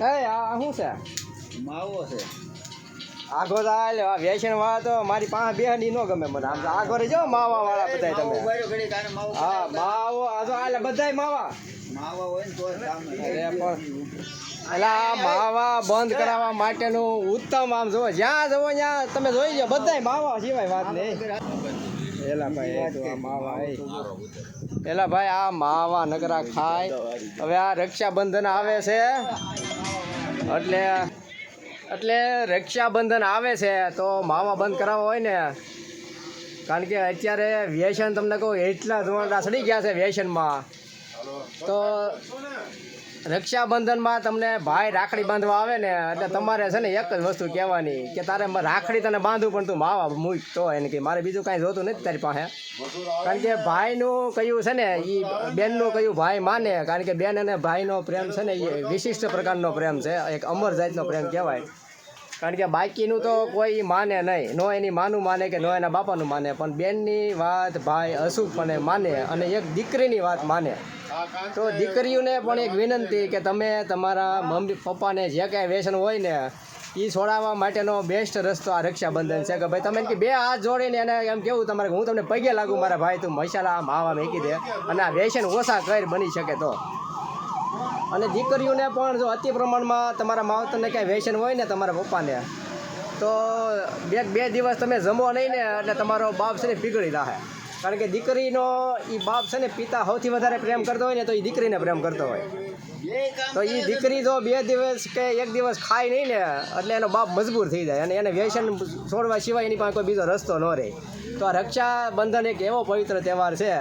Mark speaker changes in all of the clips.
Speaker 1: એ આ શું છે?
Speaker 2: માવો છે.
Speaker 1: આગો તો આ લે, વાળા તો મારી પાસે બેહની ન ગમે મને. આમ તો આગો રે જો માવા વાળા બધાય તમે. હા માવો આ તો આ લે બધાય માવા.
Speaker 2: માવો હોય ને તો.
Speaker 1: અરે પણ એટલે આ માવા બંધ કરાવવા માટેનું ઉત્તમ આમ જોવો જ્યાં જવો ત્યાં તમે જોઈ જાઓ બધાય માવા સિવાય વાત નહીં. એલા ભાઈ આ માવા એ. એલા ભાઈ આ માવા નકરા ખાય. હવે આ રક્ષાબંધન આવે છે. એટલે એટલે રક્ષાબંધન આવે છે તો માવા બંધ કરાવવા હોય ને. કારણ કે અત્યારે વ્યસન તમને કહું એટલા ધોરણા ચડી ગયા છે વ્યસનમાં. તો રક્ષાબંધનમાં તમને ભાઈ રાખડી બાંધવા આવે ને, એટલે તમારે છે ને એક જ વસ્તુ કહેવાની કે તારે રાખડી તને બાંધવું પણ તું માવા મૂક. તો એને કે મારે બીજું કાંઈ જોતું નથી તારી પાસે. કારણ કે ભાઈનું કયું છે ને એ બેનનું કયું ભાઈ માને, કારણ કે બેન અને ભાઈનો પ્રેમ છે ને એ વિશિષ્ટ પ્રકારનો પ્રેમ છે, એક અમર જાતનો પ્રેમ કહેવાય. કારણ કે બાકીનું તો કોઈ માને નહીં, નો એની માનું માને કે નો એના બાપાનું માને, પણ બેનની વાત ભાઈ અશુભપણે માને અને એક દીકરીની વાત માને. તો દીકરીઓને પણ એક વિનંતી કે તમે તમારા મમ્મી પપ્પાને જે કાંઈ વ્યસન હોય ને એ છોડાવવા માટેનો બેસ્ટ રસ્તો આ રક્ષાબંધન છે. કે ભાઈ, તમે કે બે હાથ જોડીને એને એમ કેવું તમારે હું તમને પગે લાગુ મારા ભાઈ, તું મસાલા આવા મેકી દે અને આ વ્યસન ઓછા કર બની શકે તો. અને દીકરીઓને પણ જો અતિ પ્રમાણમાં તમારા માવતરને કાંઈ વ્યસન હોય ને તમારા પપ્પાને, તો બે બે દિવસ તમે જમો નહીં ને એટલે તમારો બાપ છે ને પીગળી રહે કારણ કે દીકરીનો એ બાપ છે ને પિતા સૌથી વધારે પ્રેમ કરતો હોય ને તો એ દીકરીને પ્રેમ કરતો હોય. તો એ દીકરી જો બે દિવસ કે એક દિવસ ખાય નહીં ને, એટલે એનો બાપ મજબૂર થઈ જાય અને એને વ્યસન છોડવા સિવાય એની પાસે કોઈ બીજો રસ્તો ન રહે. તો આ રક્ષાબંધન એક એવો પવિત્ર તહેવાર છે,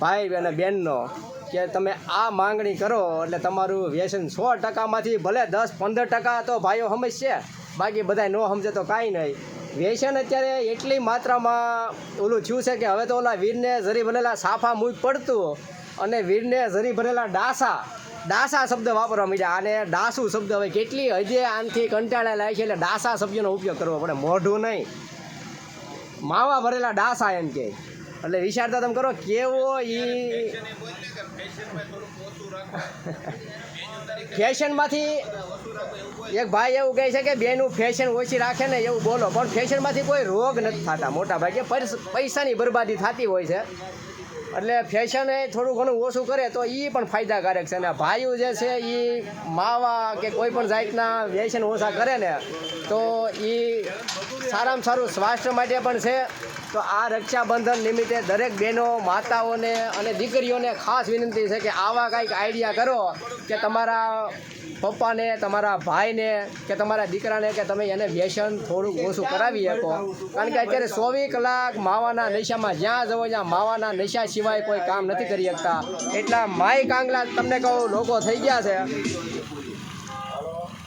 Speaker 1: ભાઈ અને બેનનો કે તમે આ માંગણી કરો એટલે તમારું વ્યસન સો ટકામાંથી ભલે દસ પંદર ટકા તો ભાઈઓ સમજશે, બાકી બધા ન સમજે તો કાંઈ નહીં. વ્યસન અત્યારે એટલી માત્રામાં ઓલું થયું છે કે હવે તો ઓલા વીરને જરી ભરેલા સાફા મૂક પડતું અને વીરને ઝરી ભરેલા ડાસા ડાસા શબ્દ વાપરવા માંડ્યા. અને ડાસુ શબ્દ હવે કેટલી હજે આનથી કંટાળા લાગે છે એટલે ડાસા શબ્દનો ઉપયોગ કરવો પડે. મોઢું નહીં. માવા ભરેલા ડાસા એમ કે. એટલે વિચારતા તમે કરો, કેવો ઈ ફેશનમાંથી એક ભાઈ એવું કહે છે કે બેનું ફેશન ઓછી રાખે ને એવું બોલો, પણ ફેશનમાંથી કોઈ રોગ નથી થતા. મોટા ભાગે પૈસ- પૈસાની બરબાદી થતી હોય છે. એટલે ફેશન એ થોડું ઘણું ઓછું કરે તો એ પણ ફાયદાકારક છે અને ભાઈઓ જે છે એ માવા કે કોઈ પણ જાતના વ્યસન ઓછા કરે ને, તો એ સારામાં સારું સ્વાસ્થ્ય માટે પણ છે. તો આ રક્ષાબંધન નિમિત્તે દરેક બહેનો, માતાઓને અને દીકરીઓને ખાસ વિનંતી છે કે આવા કાંઈક આઈડિયા કરો કે તમારા પપ્પાને, તમારા ભાઈને કે તમારા દીકરાને કે તમે એને વ્યસન થોડુંક ઓછું કરાવી શકો. કારણ કે અત્યારે ચોવીસ કલાક માવાના નશામાં જ્યાં જવો ત્યાં માવાના નશા સિવાય કોઈ કામ નથી કરી શકતા. એટલા માય કાંગલા તમને કહું, લોકો થઈ ગયા છે.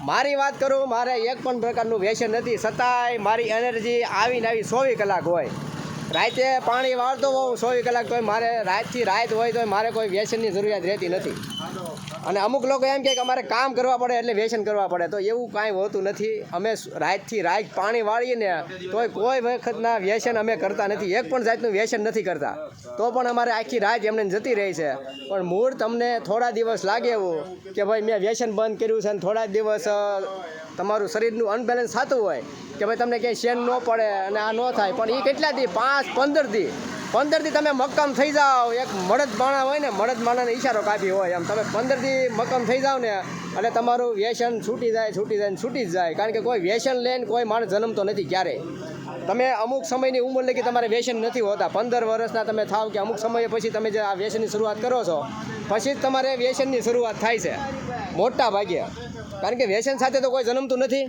Speaker 1: મારી વાત કરું, મારે એક પણ પ્રકારનું વ્યસન નથી. છતાંય મારી એનર્જી આવીને આવી ચોવીસ કલાક હોય. રાતે પાણી વાળતો હોઉં ચોવીસ કલાક તો મારે રાતથી રાત હોય તો મારે કોઈ વ્યસનની જરૂરિયાત રહેતી નથી. અને અમુક લોકો એમ કે અમારે કામ કરવા પડે એટલે વ્યસન કરવા પડે. તો એવું કાંઈ હોતું નથી. અમે રાતથી રાત પાણી વાળીએ ને તોય કોઈ વખતના વ્યસન અમે કરતા નથી. એક પણ જાતનું વ્યસન નથી કરતા. તો પણ અમારે આખી રાત એમને જતી રહી છે. પણ મૂળ તમને થોડા દિવસ લાગે એવું કે ભાઈ મેં વ્યસન બંધ કર્યું છે અને થોડા દિવસ તમારું શરીરનું અનબેલેન્સ થતું હોય કે ભાઈ તમને ક્યાંય શેન ન પડે અને આ ન થાય. પણ એ કેટલા દી? પાંચ, પંદર દી. પંદર દી તમે મક્કમ થઈ જાઓ. એક મળદ માણા હોય ને મળદ માણાને ઈશારો કાપી હોય. એમ તમે પંદરથી મક્કમ થઈ જાઓ ને, એટલે તમારું વ્યસન છૂટી જાય છૂટી જાય છૂટી જ જાય. કારણ કે કોઈ વ્યસન લઈને કોઈ માણસ જન્મતો નથી ક્યારેય તમે અમુક સમયની ઉંમર લગી તમારે વ્યસન નથી હોતા. પંદર વર્ષના તમે થાવ કે અમુક સમય પછી તમે જે આ વ્યસનની શરૂઆત કરો છો, પછી જ તમારે વ્યસનની શરૂઆત થાય છે. મોટા ભાગે. કારણ કે વ્યસન સાથે તો કોઈ જન્મતું નથી.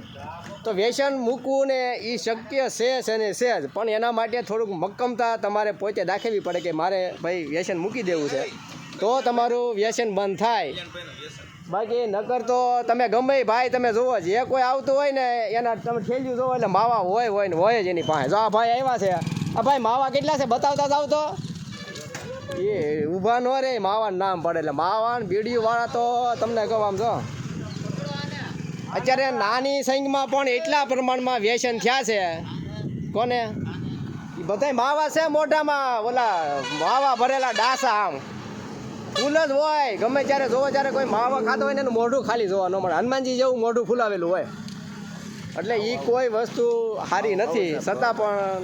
Speaker 1: તો વ્યસન મૂકવું ને એ શક્ય છે છે ને છે જ. પણ એના માટે થોડુંક મક્કમતા તમારે પોતે દાખવવી પડે કે મારે ભાઈ વ્યસન મૂકી દેવું છે. તો તમારું વ્યસન બંધ થાય. બાકી નકર તો તમે ગમે ભાઈ તમે જુઓ, જે કોઈ આવતું હોય ને એના તમે ઠેલ્યું જોવો એટલે માવા હોય હોય ને હોય જ એની પાસે. જો આ ભાઈ આવ્યા છે. આ ભાઈ માવા કેટલા છે બતાવતા જાવ તો? એ ઊભા ન રે, માવાનું નામ પડે એટલે. માવાન બીડીયું વાળા તો તમને કહું આમ જો. અત્યારે નાની સંઘમાં પણ એટલા પ્રમાણમાં વ્યસન થયા છે. કોને? એ બધાય માવા છે મોઢામાં, ઓલા માવા ભરેલા ડાસા આમ. ફૂલ જ હોય, ગમે ત્યારે જોવો ત્યારે કોઈ માવા ખાતો હોય ને એનું મોઢું ખાલી જોવા ન મળે. હનુમાનજી જેવું મોઢું ફૂલાવેલું હોય. એટલે એ કોઈ વસ્તુ સારી નથી. છતાં પણ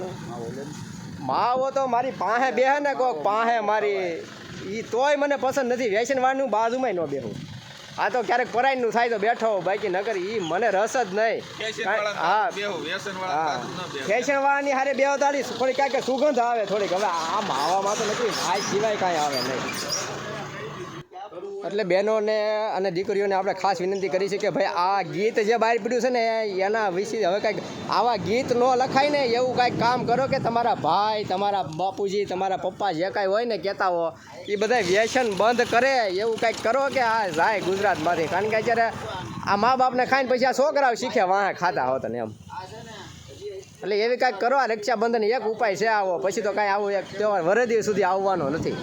Speaker 1: માવો તો મારી પાસે બેહે ને કોક પાસે મારી એ તોય મને પસંદ નથી. વ્યસનવાળનું બાજુમાં ન બેહું. આ તો ક્યારેક પરાયનું થાય તો બેઠો બાકી નગર એ મને રસ જ નહીં. હા. ફેશન વાળાની હારે બે તાળી થોડી ક્યાંક સુગંધ આવે થોડીક. હવે આ માવામાં તો નથી આ સિવાય કાંઈ આવે નહીં. એટલે બહેનોને અને દીકરીઓને આપણે ખાસ વિનંતી કરી છે કે ભાઈ, આ ગીત જે બહાર પડ્યું છે ને, એના વિશે હવે કાંઈક આવા ગીત ન લખાય ને, એવું કાંઈક કામ કરો કે તમારા ભાઈ, તમારા બાપુજી, તમારા પપ્પા જે કાંઈ હોય ને કહેતા હો, એ બધા વ્યસન બંધ કરે, એવું કાંઈક કરો કે આ જાય ગુજરાતમાંથી. કારણ કે અત્યારે આ મા બાપને ખાઈને પછી આ છોકરાઓ શીખે વાહ ખાતા હોત ને એમ. એટલે એવી કાંઈક કરો આ રક્ષાબંધન એક ઉપાય છે આવો. પછી તો કાંઈ આવું એક તહેવાર વરદી સુધી આવવાનો નથી.